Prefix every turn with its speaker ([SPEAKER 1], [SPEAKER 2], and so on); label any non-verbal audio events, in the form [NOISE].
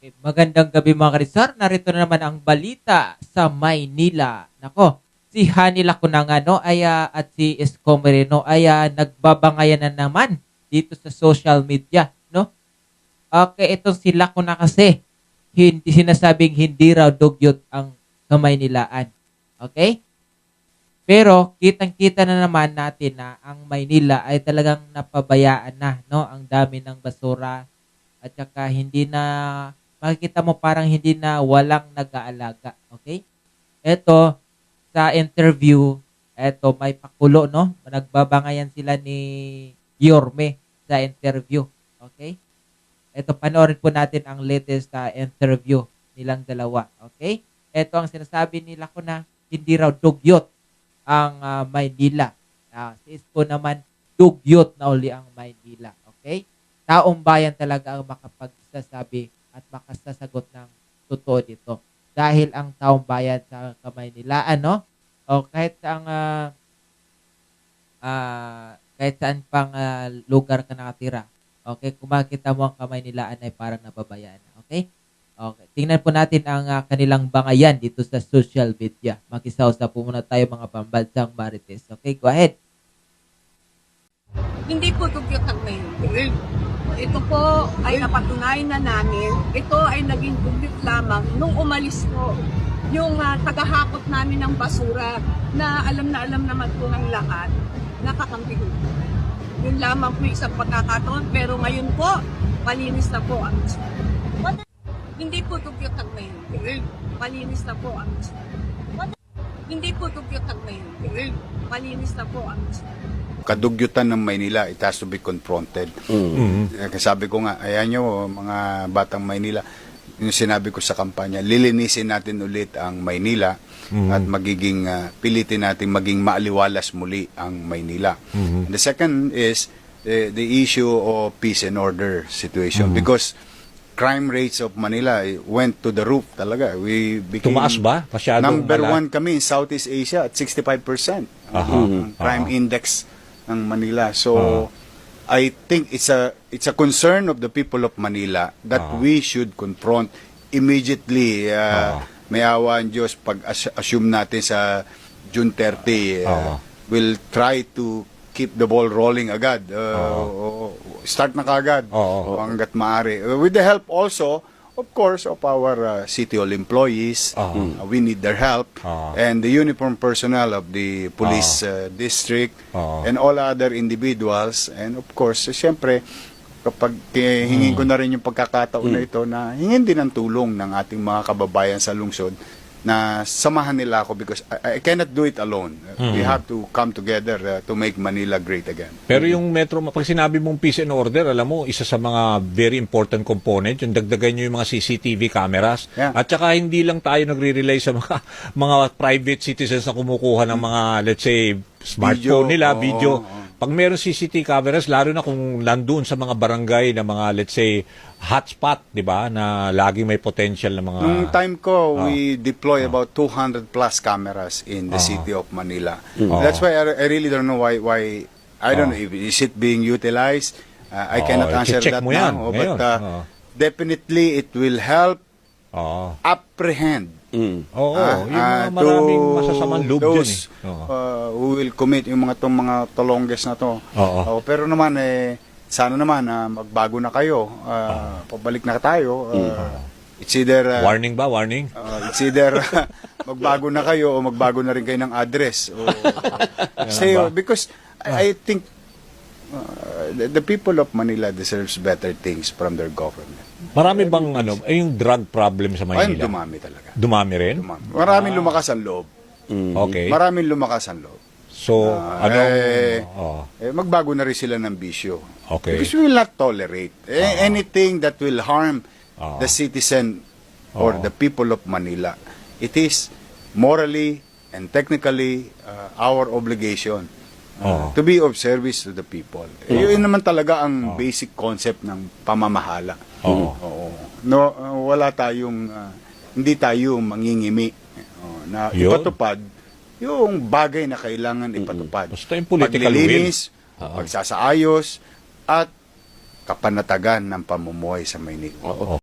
[SPEAKER 1] Magandang gabi mga karisar. Narito na naman ang balita sa Maynila. Nako, si Hani Lacunanga no, ay, at si Esco Moreno ay nagbabangayan na naman dito sa social media. No? Okay, itong si Lacuna kasi, hindi, sinasabing hindi raw dugyot ang Kamaynilaan. Okay? Pero kitang-kita na naman natin na ang Maynila ay talagang napabayaan na, no? Ang dami ng basura at saka hindi na makikita mo parang hindi na walang nag-aalaga, okay? Ito sa interview, eto may pakulo, no? Nagbabangayan sila ni Yorme sa interview, okay? Ito panoorin po natin ang latest na interview nilang dalawa, okay? Ito ang sinasabi nila ko na hindi raw dugyot ang ah, Maynila. Ah, si Isko naman, dugyot na uli ang Maynila. Okay? Taong bayan talaga ang makapagsasabi at makasasagot ng totoo dito. Dahil ang taong bayan sa Kamaynilaan, no? O kahit ang kahit saan pang ah, lugar ka nakatira. Okay? Kung makikita mo ang Kamaynilaan ay parang nababayaan. na. Okay? Okay. Tingnan po natin ang ah, kanilang bangayan dito sa social media. Makisawsa po muna tayo mga pambansang marites. Okay, go ahead.
[SPEAKER 2] Hindi po dugyot ang Maynila. Ito po ay napatunayan na namin. Ito ay naging dugyot lamang nung umalis po yung ah, tagahakot namin ng basura na alam na alam naman po ng lahat nakakampi ko. Yun lamang po isang pagkakataon pero ngayon po malinis na po ang hindi po dugyot ang Maynila. Malinis na po ang hindi po dugyot ang Maynila. Malinis na po ang
[SPEAKER 3] kadugyutan ng Maynila, it has to be confronted. Eh, Kasi sabi ko nga, ayan nyo, mga batang Maynila, yung sinabi ko sa kampanya, lilinisin natin ulit ang Maynila at magiging, ah, pilitin natin maging maaliwalas muli ang Maynila. The second is eh, the issue of peace and order situation because crime rates of Manila eh, went to the roof talaga. We became
[SPEAKER 4] Tumaas ba? Masyadong
[SPEAKER 3] number
[SPEAKER 4] mala-
[SPEAKER 3] one kami in Southeast Asia at 65%
[SPEAKER 4] Aha.
[SPEAKER 3] ang crime
[SPEAKER 4] Aha.
[SPEAKER 3] index ng Manila. So I think it's a it's a concern of the people of Manila that
[SPEAKER 4] Ah.
[SPEAKER 3] we should confront immediately. Uh,
[SPEAKER 4] Ah.
[SPEAKER 3] May awa ang Diyos pag as- assume natin sa June 30 uh,
[SPEAKER 4] Ah.
[SPEAKER 3] we'll try to keep the ball rolling agad. Uh, o- start na kagad o hanggat maaari. Uh, with the help also of course of our uh, city hall employees.
[SPEAKER 4] Ah.
[SPEAKER 3] Uh, we need their help
[SPEAKER 4] Ah.
[SPEAKER 3] and the uniform personnel of the police uh, district
[SPEAKER 4] Ah.
[SPEAKER 3] and all other individuals and of course eh, siyempre kapag eh, hingin ko na rin yung pagkakataon na ito na hingin din ng tulong ng ating mga kababayan sa lungsod na samahan nila ako because I, I cannot do it alone. We have to come together uh, to make Manila great again.
[SPEAKER 4] Pero yung Metro, pag sinabi mong peace and order, alam mo, isa sa mga very important component, yung dagdagan nyo yung mga CCTV cameras.
[SPEAKER 3] Yeah.
[SPEAKER 4] At saka hindi lang tayo nagre-rely sa mga, [LAUGHS] mga private citizens na kumukuha ng mga, let's say, smartphone
[SPEAKER 3] Video,
[SPEAKER 4] nila,
[SPEAKER 3] oo,
[SPEAKER 4] video.
[SPEAKER 3] oo.
[SPEAKER 4] Pag meron CCTV cameras, lalo na kung nandun sa mga barangay na mga, let's say, hotspot, di ba, na laging may potential na mga...
[SPEAKER 3] Nung time ko,
[SPEAKER 4] Ah.
[SPEAKER 3] we deploy about 200 plus cameras in the
[SPEAKER 4] Ah.
[SPEAKER 3] city of Manila.
[SPEAKER 4] Ah.
[SPEAKER 3] That's why I, I really don't know why why I don't
[SPEAKER 4] Ah.
[SPEAKER 3] know if is it being utilized. Uh, I
[SPEAKER 4] Ah,
[SPEAKER 3] cannot answer that
[SPEAKER 4] yan
[SPEAKER 3] now. oh,
[SPEAKER 4] ngayon.
[SPEAKER 3] But uh,
[SPEAKER 4] Ah.
[SPEAKER 3] definitely it will help
[SPEAKER 4] Oo.
[SPEAKER 3] apprehend
[SPEAKER 4] Oo,
[SPEAKER 3] ah,
[SPEAKER 4] yung
[SPEAKER 3] ah,
[SPEAKER 4] mga maraming
[SPEAKER 3] to
[SPEAKER 4] masasamang loob dyan
[SPEAKER 3] those,
[SPEAKER 4] eh. Oo.
[SPEAKER 3] uh, who will commit yung mga tong mga tolongges na to.
[SPEAKER 4] Oo.
[SPEAKER 3] Oh, pero naman eh sana naman ah, magbago na kayo. Ah, Pabalik na tayo. Ah, It's either ah,
[SPEAKER 4] Warning ba? Warning?
[SPEAKER 3] Uh, it's either [LAUGHS] magbago na kayo o magbago na rin kayo ng address. O, [LAUGHS] say,
[SPEAKER 4] ba?
[SPEAKER 3] because I, I think uh, the, the people of Manila deserves better things from their government.
[SPEAKER 4] Marami bang ano, ay yung drug problem sa
[SPEAKER 3] Ayun,
[SPEAKER 4] Maynila?
[SPEAKER 3] dumami talaga.
[SPEAKER 4] Dumami rin?
[SPEAKER 3] Dumami. Maraming lumakas ang loob.
[SPEAKER 4] Okay.
[SPEAKER 3] Maraming lumakas ang loob.
[SPEAKER 4] So,
[SPEAKER 3] Ah,
[SPEAKER 4] anong...
[SPEAKER 3] eh,
[SPEAKER 4] oh,
[SPEAKER 3] Eh, magbago na rin sila ng bisyo.
[SPEAKER 4] Okay.
[SPEAKER 3] Because we will not tolerate eh, anything that will harm
[SPEAKER 4] Ah.
[SPEAKER 3] the citizen or
[SPEAKER 4] Ah.
[SPEAKER 3] the people of Manila. It is morally and technically uh, our obligation
[SPEAKER 4] Ah.
[SPEAKER 3] to be of service to the people. Eh, Yun naman talaga ang basic concept ng pamamahala.
[SPEAKER 4] Oo.
[SPEAKER 3] Oo. No, wala tayong uh, hindi tayo mangingimi uh, na
[SPEAKER 4] Yun.
[SPEAKER 3] ipatupad yung bagay na kailangan ipatupad.
[SPEAKER 4] Basta yung political
[SPEAKER 3] Paglilinis,
[SPEAKER 4] Oo.
[SPEAKER 3] pagsasaayos, at kapanatagan ng pamumuhay sa Maynila.
[SPEAKER 4] Oo.